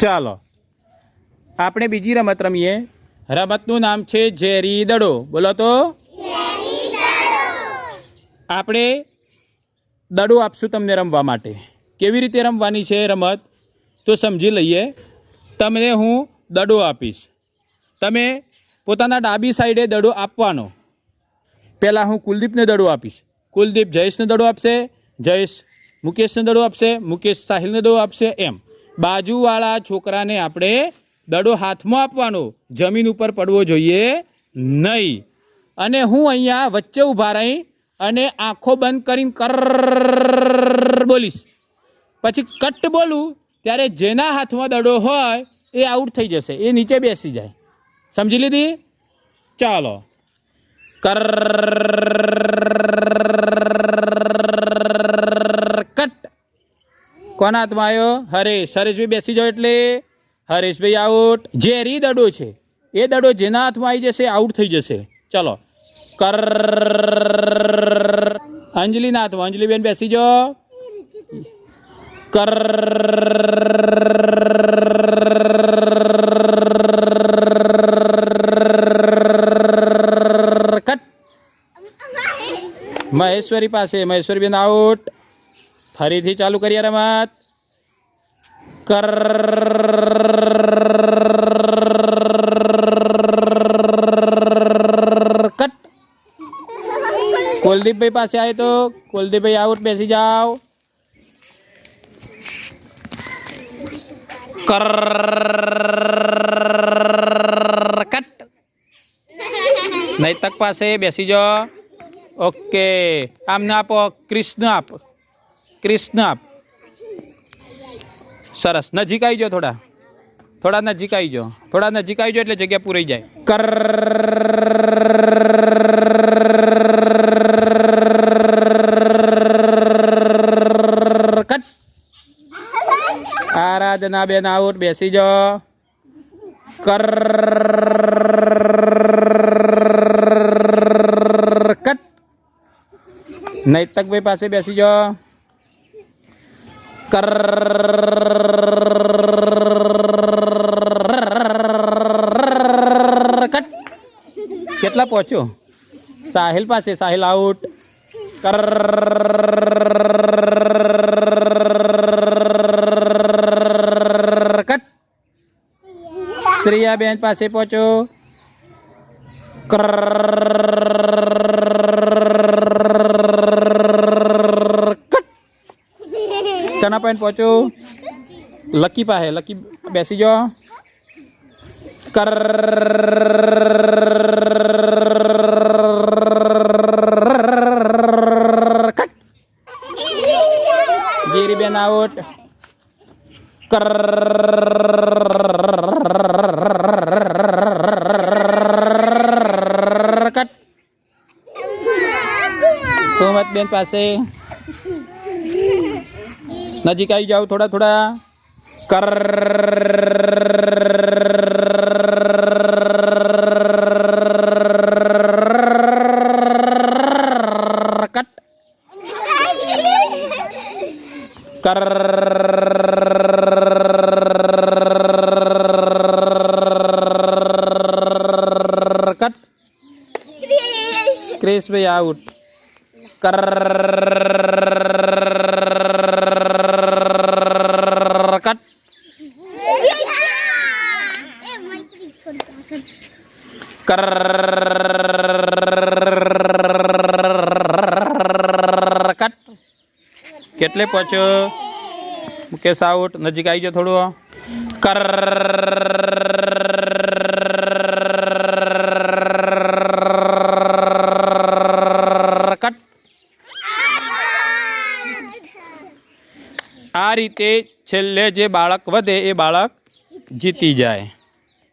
ચાલો. આપણે બીજી રમત રમીએ. રમતનું નામ છે ઝેરી દડો. બોલો તો. આપણે દડો આપશું તમને રમવા માટે. કેવી રીતે રમવાની છે રમત? તો સમજી લઈએ. તમને હું દડો આપીશ. તમે પોતાના ડાબી સાઈડે દડો આપવાનો. પહેલાં હું કુલદીપને દડો આપીશ. કુલદીપ જયેશને દડો આપશે, જયેશ મુકેશને દડો આપશે, મુકેશ સાહિલને દડો આપશે એમ. બાજુવાળા છોકરાને આપણે દડો હાથમાં આપવાનો, જમીન ઉપર પડવો જોઈએ નહીં. અને હું અહીંયા વચ્ચે ઊભા રહી અને આંખો બંધ કરીને કર બોલીશ. પછી કટ બોલું, ત્યારે જેના હાથમાં દડો હોય એ આઉટ થઈ જશે, એ નીચે બેસી જાય. સમજી લીધી? ચાલો. કર, કટ. કોના હાથમાં આવ્યો? હરેશ. હરેશભાઈ બેસી જાઓ એટલે. હરેશભાઈ આઉટ ઝેરી દડો છે, એ દડો જેના હાથમાં આવી જશે આઉટ થઈ જશે. ચલો. કર અંજલિના હાથમાં. અંજલિબેન બેસી જાઓ. કર મહેશ્વરી પાસે. મહેશ્વરી બેન આઉટ ફરીથી ચાલુ કરીએ રમત. કર કટ કુલદીપભાઈ પાસે આવે તો કુલદીપભાઈ આઉટ બેસી જાઓ કર કટ નૈતક પાસે બેસી જાઓ ઓકે આમને આપો કૃષ્ણ આપ કૃષ્ણ આપ સરસ. નજીક આવી જાઓ થોડા. થોડા નજીક આવી જાઓ. થોડા નજીક આવી જાઓ એટલે જગ્યા પૂરી જાય. કર આરાધના બેન આઉટ બેસી જાઓ. કર કટ. નૈતકભાઈ પાસે બેસી જાઓ. કર. કટ કેટલા પહોંચ્યો? સાહિલ પાસે સાહિલ આઉટ. કર. કટ શ્રેયાબેન પાસે પહોંચ્યો. કર. કટ કના પાઈને પહોંચો લકી પાસે લકી બેસી જાઓ કર કટ ગીરીબેન આઉટ કર કટ બેન પાસે નજીક આવી જાઓ થોડા થોડા. કર. કર. કટ. ક્રિશભાઈ આઉટ. કર. કટ કર કટ કેટલે પહોંચ્યો? મુકેશ આઉટ નજીક આવી જાઓ થોડું. કર કટ આ રીતે છેલ્લે જે બાળક વધે એ બાળક જીતી જાય.